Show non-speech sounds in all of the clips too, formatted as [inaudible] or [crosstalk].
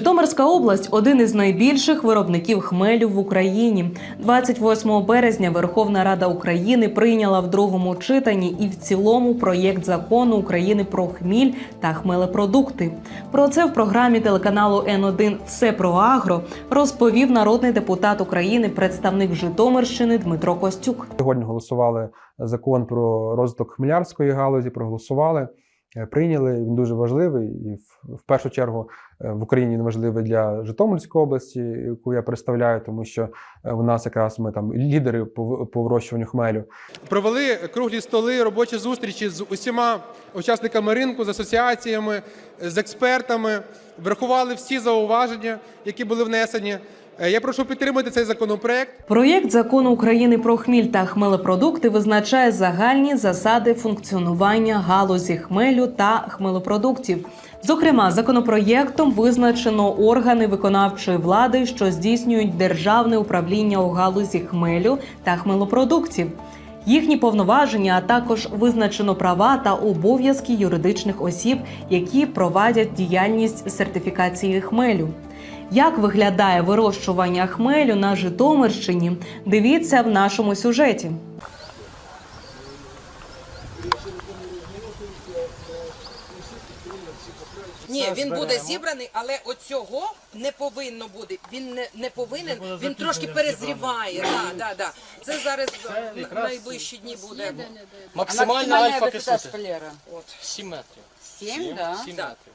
Житомирська область один із найбільших виробників хмелю в Україні. 28 березня Верховна Рада України прийняла в другому читанні і в цілому проєкт закону України про хміль та хмелепродукти. Про це в програмі телеканалу Н1 Все про агро розповів народний депутат України, представник Житомирщини Дмитро Костюк. Сьогодні голосували закон про розвиток хмелярської галузі, проголосували, прийняли. Він дуже важливий і в, в першу чергу е, в Україні він важливий для Житомирської області, яку я представляю, тому що е, у нас якраз ми там лідери по, по вирощуванню хмелю. Провели круглі столи, робочі зустрічі з усіма учасниками ринку, з асоціаціями, з експертами. Врахували всі зауваження, які були внесені. Е, Я прошу підтримати цей законопроект. Проєкт закону України про хміль та хмелепродукти визначає загальні засади функціонування галузі хмелю та хмелепродуктів. Зокрема, законопроєктом визначено органи виконавчої влади, що здійснюють державне управління у галузі хмелю та хмелепродуктів. Їхні повноваження, а також визначено права та обов'язки юридичних осіб, які провадять діяльність сертифікації хмелю. Як виглядає вирощування хмелю на Житомирщині? Дивіться в нашому сюжеті. Ні, він буде зібраний, але оцього не повинно бути. Він не, не повинен, він трошки перезріває. Да, да, да. Це зараз в найближчі дні буде. Максимальна альфа. От. 7 метрів. Сім, да. 7 метрів.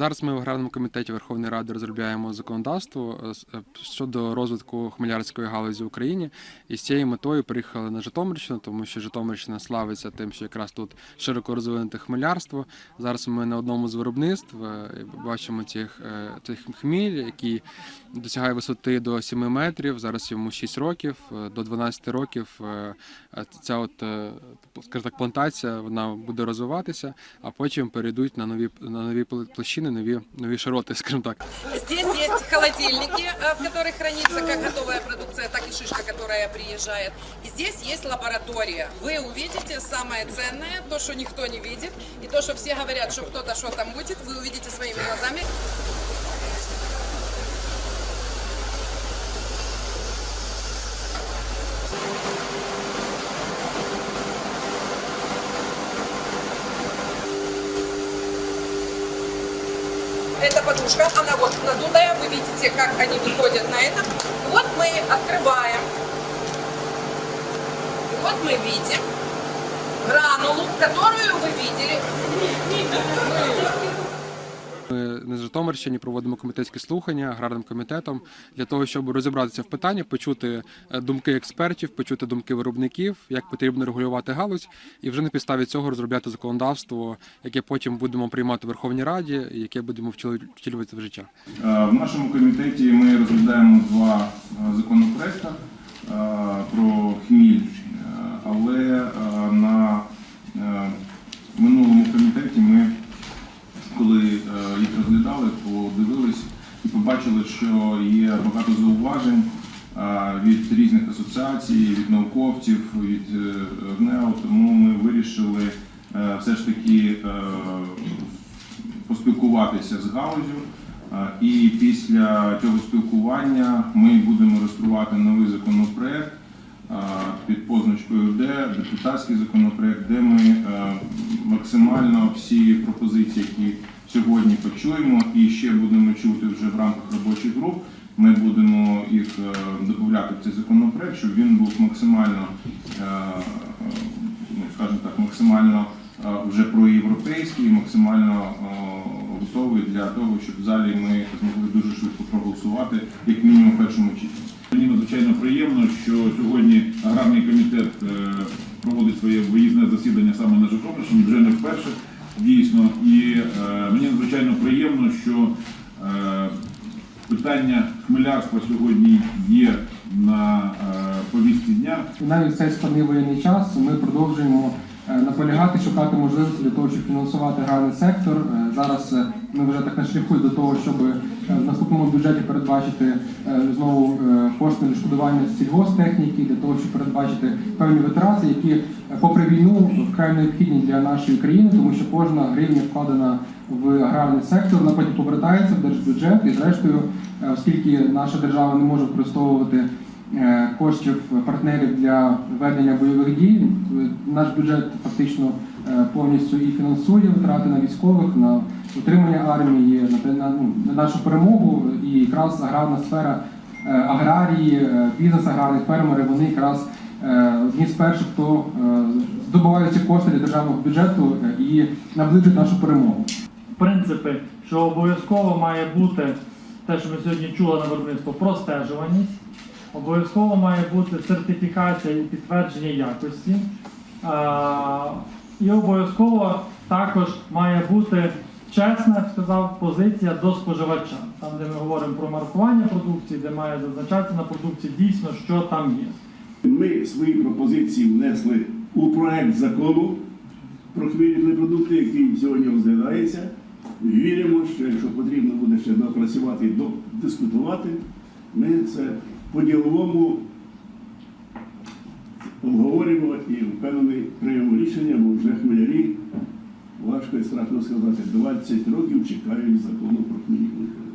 Зараз ми в аграрному комітеті Верховної Ради розробляємо законодавство е, е, щодо розвитку хмелярської галузі в Україні. І з цією метою приїхали на Житомирщину, тому що Житомирщина славиться тим, що якраз тут широко розвинуте хмелярство. Зараз ми на одному з виробництв е, бачимо цих, цих хміль, який досягає висоти до 7 метрів. Зараз йому 6 років, до 12 років ця от, скажімо так, плантація вона буде розвиватися, а потім перейдуть на нові на нові пл- площини, нові нові широти, [laughs] скажімо так. Здесь есть холодильники, э, в которых хранится как готовая продукция, так и шишка, которая приезжает. И здесь есть лаборатория. Вы увидите самое ценное, то, что никто не видит, и то, что все говорят, что кто-то что там будет, вы увидите своими глазами. Подушка, она вот надутая, вы видите, как они выходят на это. Вот мы открываем. Вот мы видим гранулу, которую вы видели. Ми на Житомирщині проводимо комітетські слухання аграрним комітетом для того, щоб розібратися в питанні, почути е, думки експертів, почути думки виробників, як потрібно регулювати галузь, і вже на підставі цього розробляти законодавство, яке потім будемо приймати в Верховній Раді, яке будемо втілю- втілювати в життя. Е, В нашому комітеті ми розглядаємо два е, законопроекти про хміль, але на минулому комітеті ми, коли е, їх розглядали, подивились і побачили, що є багато зауважень е, від різних асоціацій, від науковців, від е, ГНЕО, тому ми вирішили е, все ж таки е, поспілкуватися з галузю. Е, І після цього спілкування ми будемо реєструвати новий законопроект е, під позначкою Д, депутатський законопроект, де ми е, максимально всі пропозиції, які сьогодні почуємо, і ще будемо чути вже в рамках робочих груп. Ми будемо їх е, додати в цей законопроект, щоб він був максимально, е, е, ну, скажімо так, максимально е, вже проєвропейський, максимально е, готовий для того, щоб в залі ми змогли дуже швидко проголосувати, як мінімум в першому читанні. Мені надзвичайно приємно, що сьогодні аграрний комітет е, проводить своє виїзне засідання саме на Житомирщині, вже не вперше дійсно. І е, мені надзвичайно приємно, що е, питання хмелярства сьогодні є на повістці дня. Навіть цей складний воєнний час ми продовжуємо наполягати, шукати можливості для того, щоб фінансувати аграрний сектор. Е, Зараз е, ми вже так на шляху до того, щоб е, в наступному бюджеті передбачити е, знову е, кошти на відшкодування сільгосптехніки, для того, щоб передбачити певні витрати, які, е, попри війну, вкрай необхідні для нашої країни, тому що кожна гривня вкладена в аграрний сектор, вона потім повертається в держбюджет, і зрештою, е, оскільки наша держава не може використовувати е, коштів партнерів для ведення бойових дій. Е, Наш бюджет фактично е, повністю і фінансує витрати на військових, на утримання армії, на, на, на нашу перемогу. І якраз аграрна сфера е, аграрії, е, бізнес аграрний, фермери, вони якраз е, одні з перших, хто е, здобувають ці кошти для державного бюджету е, і наближують нашу перемогу. принципи, що обов'язково має бути те, що ми сьогодні чули на виробництво, простежуваність, обов'язково має бути сертифікація і підтвердження якості. А, І обов'язково також має бути чесна, сказав, позиція до споживача. Там, де ми говоримо про маркування продукції, де має зазначатися на продукції дійсно, що там є. Ми свої пропозиції внесли у проект закону про хмільні продукти, який сьогодні розглядається. Віримо, що якщо потрібно буде ще допрацювати і дискутувати, ми це по-діловому обговоримо і впевнений приймемо рішення, бо вже хмелярі, важко і страшно сказати, 20 років чекають закону про вам.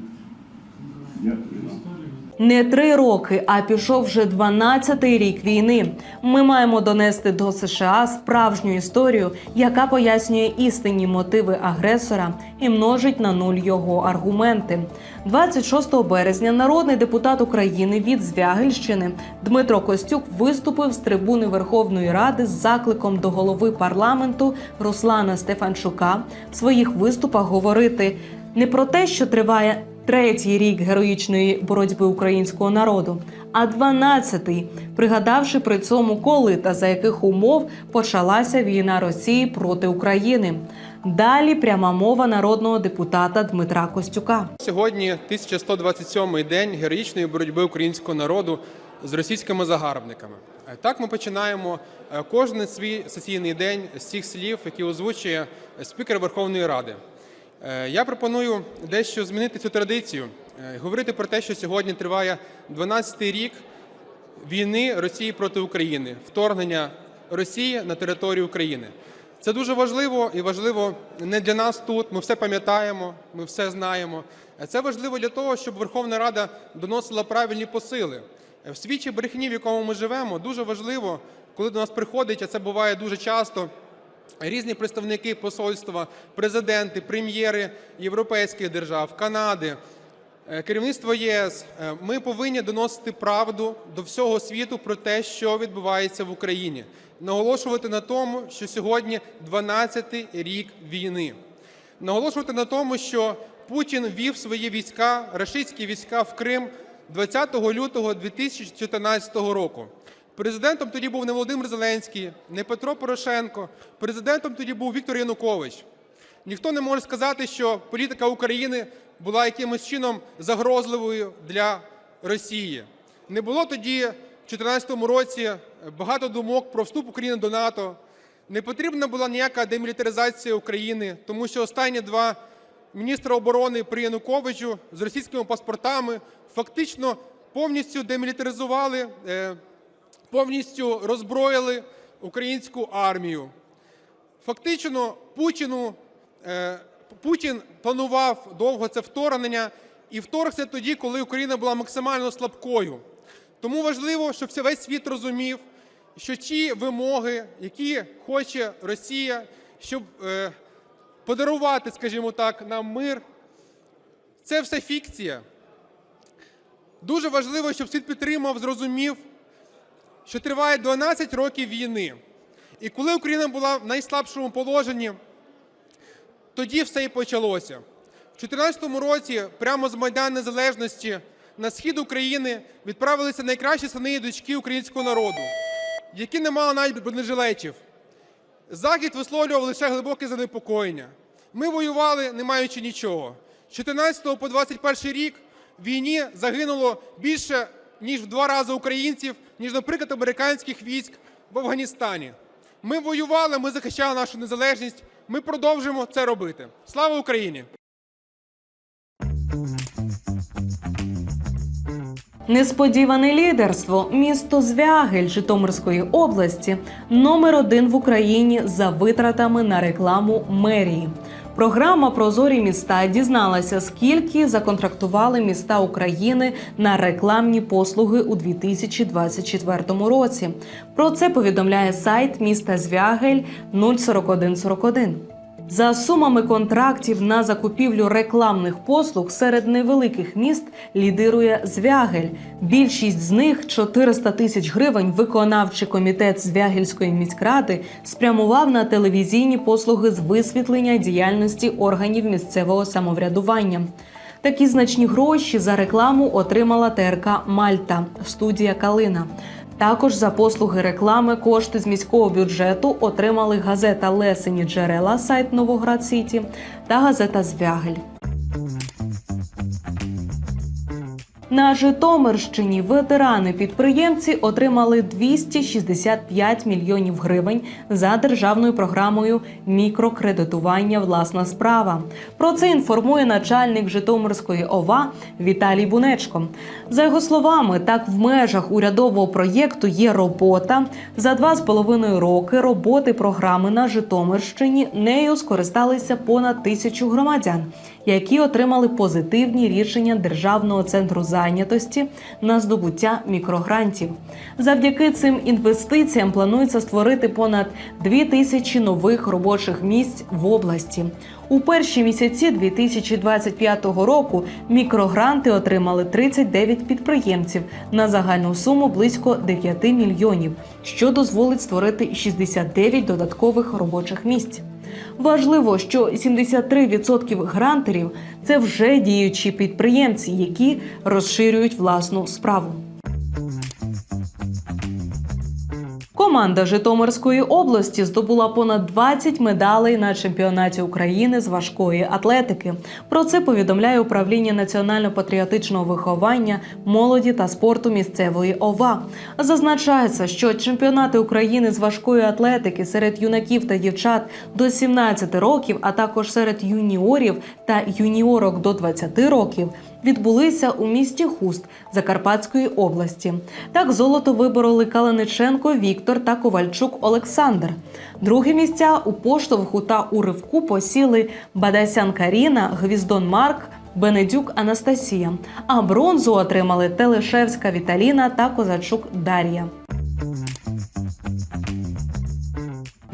Не три роки, а пішов вже 12-й рік війни. Ми маємо донести до США справжню історію, яка пояснює істинні мотиви агресора і множить на нуль його аргументи. 26 березня народний депутат України від Звягельщини Дмитро Костюк виступив з трибуни Верховної Ради з закликом до голови парламенту Руслана Стефанчука в своїх виступах говорити не про те, що триває третій рік героїчної боротьби українського народу, а дванадцятий, пригадавши при цьому, коли та за яких умов почалася війна Росії проти України. Далі пряма мова народного депутата Дмитра Костюка. Сьогодні 1127-й день героїчної боротьби українського народу з російськими загарбниками. Е, Так ми починаємо е, кожен свій сесійний день з цих слів, які озвучує спікер Верховної Ради. Е, Я пропоную дещо змінити цю традицію, е, говорити про те, що сьогодні триває 12-й рік війни Росії проти України, вторгнення Росії на територію України. Це дуже важливо і важливо не для нас тут. Ми все пам'ятаємо, ми все знаємо. Це важливо для того, щоб Верховна Рада доносила правильні посили. В свічі брехні, в якому ми живемо, дуже важливо, коли до нас приходить, а це буває дуже часто. Різні представники посольства, президенти, прем'єри європейських держав, Канади, е, керівництво єС. Е, Ми повинні доносити правду до всього світу про те, що відбувається в Україні. Наголошувати на тому, що сьогодні 12-й рік війни. Наголошувати на тому, що Путін вів свої війська, рашистські війська в Крим 20 лютого 2014 року. Президентом тоді був не Володимир Зеленський, не Петро Порошенко. Президентом тоді був Віктор Янукович. Ніхто не може сказати, що політика України була якимось чином загрозливою для Росії. Не було тоді, в 2014 році, багато думок про вступ України до НАТО. Не потрібна була ніяка демілітаризація України, тому що останні два міністра оборони при Януковичу з російськими паспортами фактично повністю демілітаризували. Повністю роззброїли українську армію. Фактично, Путіну, е, Путін планував довго це вторгнення і вторгся тоді, коли Україна була максимально слабкою. Тому важливо, щоб весь світ розумів, що ті вимоги, які хоче Росія, щоб е, подарувати, скажімо так, нам мир, це все фікція. Дуже важливо, щоб світ підтримав, зрозумів, що триває 12 років війни. І коли Україна була в найслабшому положенні, тоді все і почалося. В 2014 році, прямо з Майдану Незалежності, на схід України відправилися найкращі сини і дочки українського народу. які не мали навіть бронежилетів. Захід висловлював лише глибоке занепокоєння. Ми воювали, не маючи нічого. З 14 по 21 рік в війні загинуло більше, ніж в два рази українців, ніж, наприклад, американських військ в Афганістані. Ми воювали, ми захищали нашу незалежність. Ми продовжимо це робити. Слава Україні! Несподіване лідерство. Місто Звягель Житомирської області номер один в Україні за витратами на рекламу мерії. Програма Прозорі міста дізналася, скільки законтрактували міста України на рекламні послуги у 2024 році. Про це повідомляє сайт міста Звягель 04141. За сумами контрактів на закупівлю рекламних послуг серед невеликих міст лідирує Звягель. Більшість з них 400 тисяч гривень. Виконавчий комітет Звягельської міськради спрямував на телевізійні послуги з висвітлення діяльності органів місцевого самоврядування. Такі значні гроші за рекламу отримала ТРК Мальта, студія Калина. Також за послуги реклами кошти з міського бюджету отримали газета Лесені джерела, сайт Новоград Сіті та газета Звягель. На Житомирщині ветерани-підприємці отримали 265 мільйонів гривень за державною програмою мікрокредитування Власна справа. Про це інформує начальник Житомирської ОВА Віталій Бунечко. За його словами, так в межах урядового проєкту є робота. За два з половиною роки роботи програми на Житомирщині нею скористалися понад тисячу громадян, які отримали позитивні рішення Державного центру зайнятості на здобуття мікрогрантів. Завдяки цим інвестиціям планується створити понад дві тисячі нових робочих місць в області. У перші місяці 2025 року мікрогранти отримали 39 підприємців на загальну суму близько 9 мільйонів, що дозволить створити 69 додаткових робочих місць. Важливо, що 73% грантерів це вже діючі підприємці, які розширюють власну справу. Команда Житомирської області здобула понад 20 медалей на чемпіонаті України з важкої атлетики. Про це повідомляє управління національно-патріотичного виховання, молоді та спорту місцевої ОВА. Зазначається, що чемпіонати України з важкої атлетики серед юнаків та дівчат до 17 років, а також серед юніорів та юніорок до 20 років. Відбулися у місті Хуст Закарпатської області. Так золото вибороли Калиниченко Віктор та Ковальчук Олександр. Другі місця у поштовху та у ривку посіли Бадасян Каріна, Гвіздон Марк, Бенедюк Анастасія. А бронзу отримали Телешевська Віталіна та Козачук Дар'я.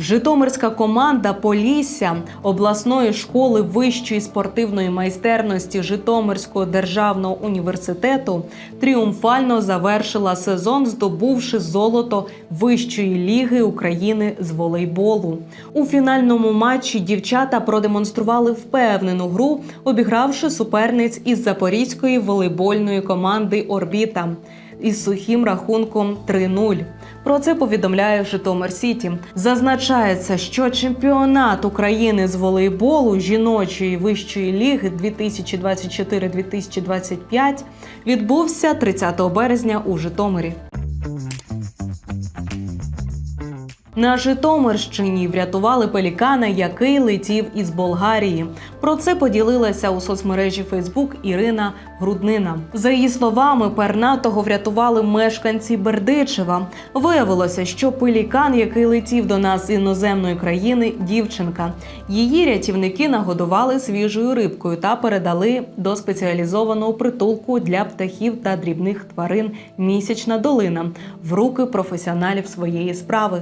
Житомирська команда Полісся обласної школи вищої спортивної майстерності Житомирського державного університету тріумфально завершила сезон, здобувши золото Вищої ліги України з волейболу. У фінальному матчі дівчата продемонстрували впевнену гру, обігравши суперниць із запорізької волейбольної команди Орбіта із сухим рахунком 3-0. Про це повідомляє Житомир Сіті. Зазначається, що чемпіонат України з волейболу жіночої вищої ліги 2024-2025 відбувся 30 березня у Житомирі. На Житомирщині врятували пелікана, який летів із Болгарії. Про це поділилася у соцмережі Фейсбук Ірина Груднина. За її словами, пернатого врятували мешканці Бердичева. Виявилося, що пелікан, який летів до нас з іноземної країни, дівчинка. Її рятівники нагодували свіжою рибкою та передали до спеціалізованого притулку для птахів та дрібних тварин місячна долина в руки професіоналів своєї справи.